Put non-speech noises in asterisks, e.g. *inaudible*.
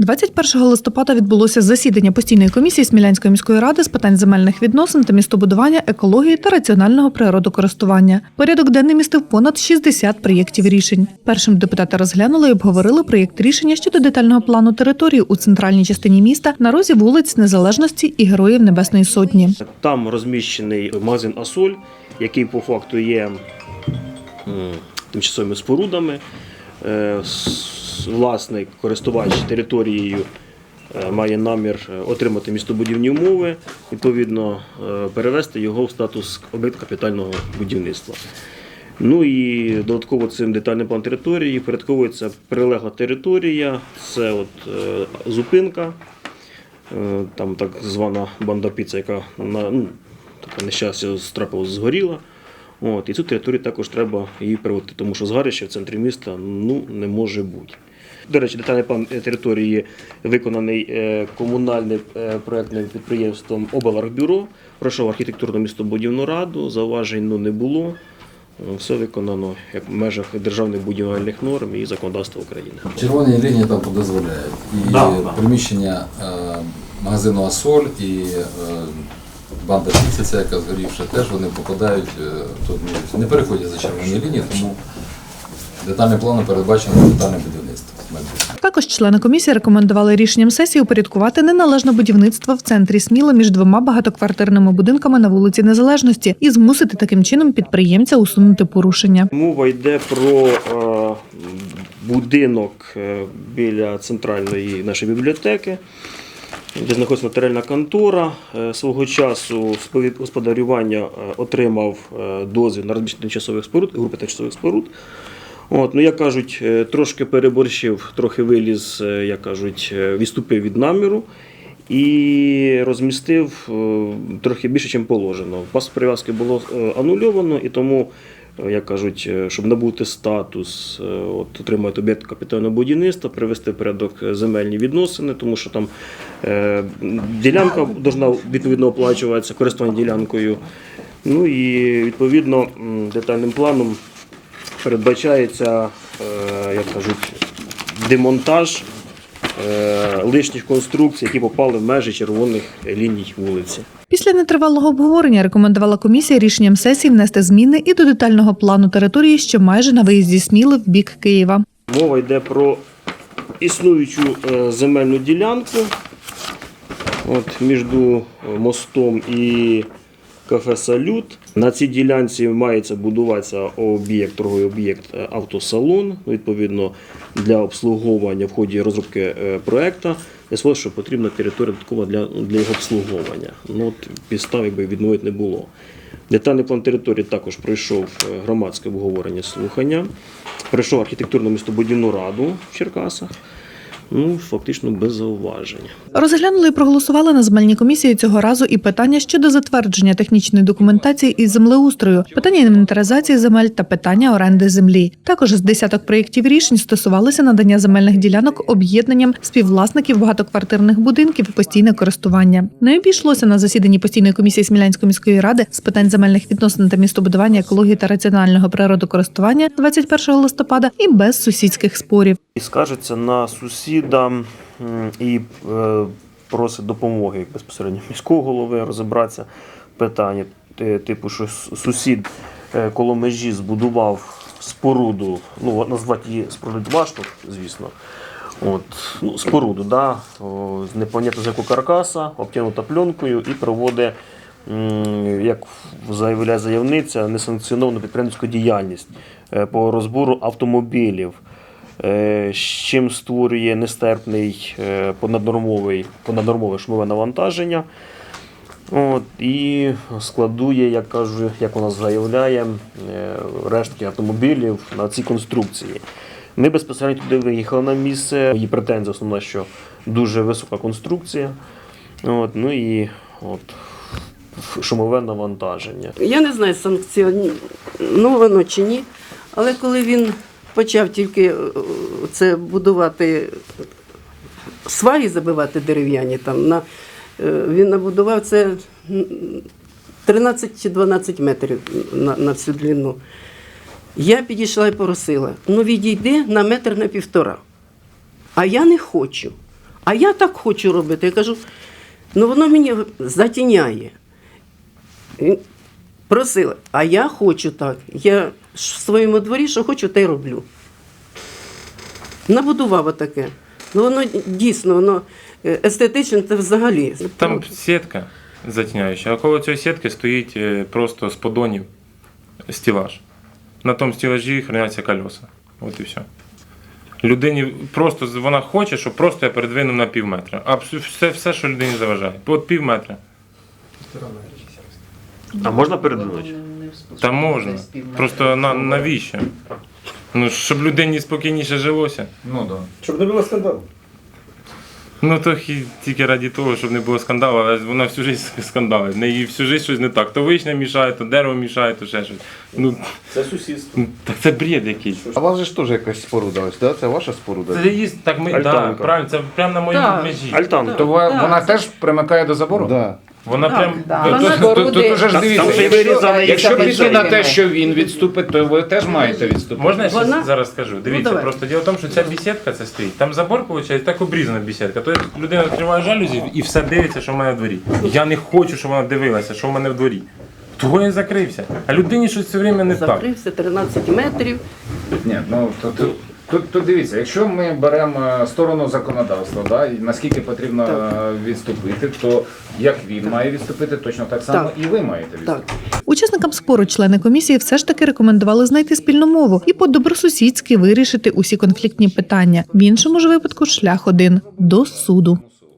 21 листопада відбулося засідання постійної комісії Смілянської міської ради з питань земельних відносин та містобудування, екології та раціонального природокористування. Порядок денний містив понад 60 проєктів рішень. Першим депутати розглянули і обговорили проєкт рішення щодо детального плану території у центральній частині міста на розі вулиць Незалежності і Героїв Небесної Сотні. Там розміщений магазин Асоль, який по факту є тимчасовими спорудами. Е, Власник, користувач територією е, має намір е, отримати містобудівні умови, відповідно е, перевести його в статус об'єкта капітального будівництва. Ну і додатково цим детальним план території впорядковується прилегла територія, це от зупинка, там так звана банда піца, яка на ну, таке нещастя трапилось, згоріла. От, і цю територію також треба її приводити, тому що згарище в центрі міста ну, не може бути. До речі, детальний план території виконаний е, комунальним е, проектним підприємством Обелархбюро. Пройшов архітектурно містобудівну раду, зауважень ну, не було. Е, Все виконано як в межах державних будівельних норм і законодавства України. Червоні лінії там дозволяють. І Да, приміщення магазину Асоль і банда Пісіця, яка згорівша, теж вони попадають тут не переходять за червоні лінії, тому детальним планом передбачено детальне будівництво. Також члени комісії рекомендували рішенням сесії упорядкувати неналежне будівництво в центрі Сміла між двома багатоквартирними будинками на вулиці Незалежності і змусити таким чином підприємця усунути порушення. Мова йде про е, будинок е, біля центральної нашої бібліотеки, де знаходиться нотаріальна контора. Е, Свого часу господарювання отримав дозвіл на розміщення тимчасових споруд, групи тимчасових споруд. От, ну, як кажуть, е, трошки переборщив, трохи виліз, е, як кажуть, е, відступив від наміру і розмістив трохи більше, ніж положено. Пас прив'язки було анульовано, і тому, як кажуть, щоб набути статус, от, отримати об'єкт капітального будівництва, привести в порядок земельні відносини, тому що там е, ділянка повинна відповідно оплачуватися, користування ділянкою. Ну і відповідно детальним планом передбачається, е, як кажуть, демонтаж е, лишніх конструкцій, які попали в межі червоних ліній вулиці. Після нетривалого обговорення рекомендувала комісія рішенням сесії внести зміни і до детального плану території, що майже на виїзді Сміли в бік Києва. Мова йде про існуючу е, земельну ділянку от, між мостом і кафе Салют. На цій ділянці мається будуватися об'єкт, торговий об'єкт е, автосалон. Ну, Відповідно, для обслуговування в ході розробки е, проекту з'ясувалося, що потрібна територія додаткова для, для його обслуговування. Ну, от, підстав якби відмовити не було. Детальний план території також пройшов е, громадське обговорення слухання. Пройшов архітектурно містобудівну раду в Черкасах. Ну, фактично без зауважень. Розглянули і проголосували на земельній комісії цього разу і питання щодо затвердження технічної документації із землеустрою, питання інвентаризації земель та питання оренди землі. Також з десяток проєктів рішень стосувалися надання земельних ділянок об'єднанням співвласників багатоквартирних будинків у постійне користування. Не обійшлося на засіданні постійної комісії Смілянської міської ради з питань земельних відносин та містобудування, екології та раціонального природокористування 21 листопада і без сусідських спорів. І скаржиться на сусіда і е, просить допомоги безпосередньо міського голови розібратися в питанні. Е, Типу, що сусід е, коло межі збудував споруду, ну назвати її споруду важко, звісно. От, ну, споруду, да, непонятно з якого каркаса, обтягнута пленкою і проводить, як заявляє заявниця, несанкціоновану підприємницьку діяльність по розбору автомобілів з чим створює нестерпний е, понаднормовий, понаднормове шумове навантаження. От, і складує, як кажу, як вона заявляє, е, рештки автомобілів на цій конструкції. Ми безпосередньо туди виїхали на місце. Її претензія основна, що дуже висока конструкція. От, ну і от, шумове навантаження. Я не знаю, санкціоновано чи ні, але коли він почав тільки е, це будувати, сваї забивати дерев'яні, там, на, е, він набудував це 13 чи 12 метрів на, на всю длину. Я підійшла і просила, ну відійди на метр на півтора. А я не хочу. А я так хочу робити. Я кажу, ну воно мені затіняє. Просила, а я хочу так. Я в своєму дворі, що хочу, те й роблю. Набудував отаке. Ну воно дійсно, воно е, естетично це взагалі. Там сітка затіняюча, а коло цієї сітки стоїть е, просто з подонів стілаж. На тому стілажі храняться колеса. От і все. Людині просто вона хоче, щоб просто я передвинув на пів метра. А все, все, що людині заважає. От пів метра. А можна передвинути? Та можна. Просто на, навіщо? Ну, щоб людині спокійніше жилося. Ну да. Щоб не було скандалу. Ну то хі- тільки раді того, щоб не було скандалу, але вона всю життя *laughs* скандалить. В неї всю життя щось не так. То вишня мішає, то дерево мішає, то ще щось. Ну Це сусідство. так це бред якийсь. А у вас же ж теж якась споруда ось, да? Це ваша споруда? Це їсть, так ми да, Альтанка. правильно, це прямо на моїй Так. межі. Альтанка. То ва- вона теж примикає до забору? Да. Вона прям да. то- Вона Тут, тут, тут уже ж Там- дивіться, ще й якщо, вирізаний якщо якийсь піти на те, що він відступить, то ви теж маєте відступити. Можна я ще Вона- зараз скажу? Дивіться, давай. просто діло в тому, що ця бесідка це стоїть. Там забор, виходить, так обрізана бесідка. Тобто людина відкриває жалюзі і все дивиться, що в мене в дворі. Я не хочу, щоб вона дивилася, що в мене в дворі. Того я закрився. А людині щось все время не так. Закрився 13 метрів. Ні, ну то, то, тут, тут дивіться, якщо ми беремо сторону законодавства, да, і наскільки потрібно Так. е, відступити, то як він має відступити, точно так само Так. і ви маєте відступити. Так. Учасникам спору члени комісії все ж таки рекомендували знайти спільну мову і по-добросусідськи вирішити усі конфліктні питання. В іншому ж випадку шлях один до суду.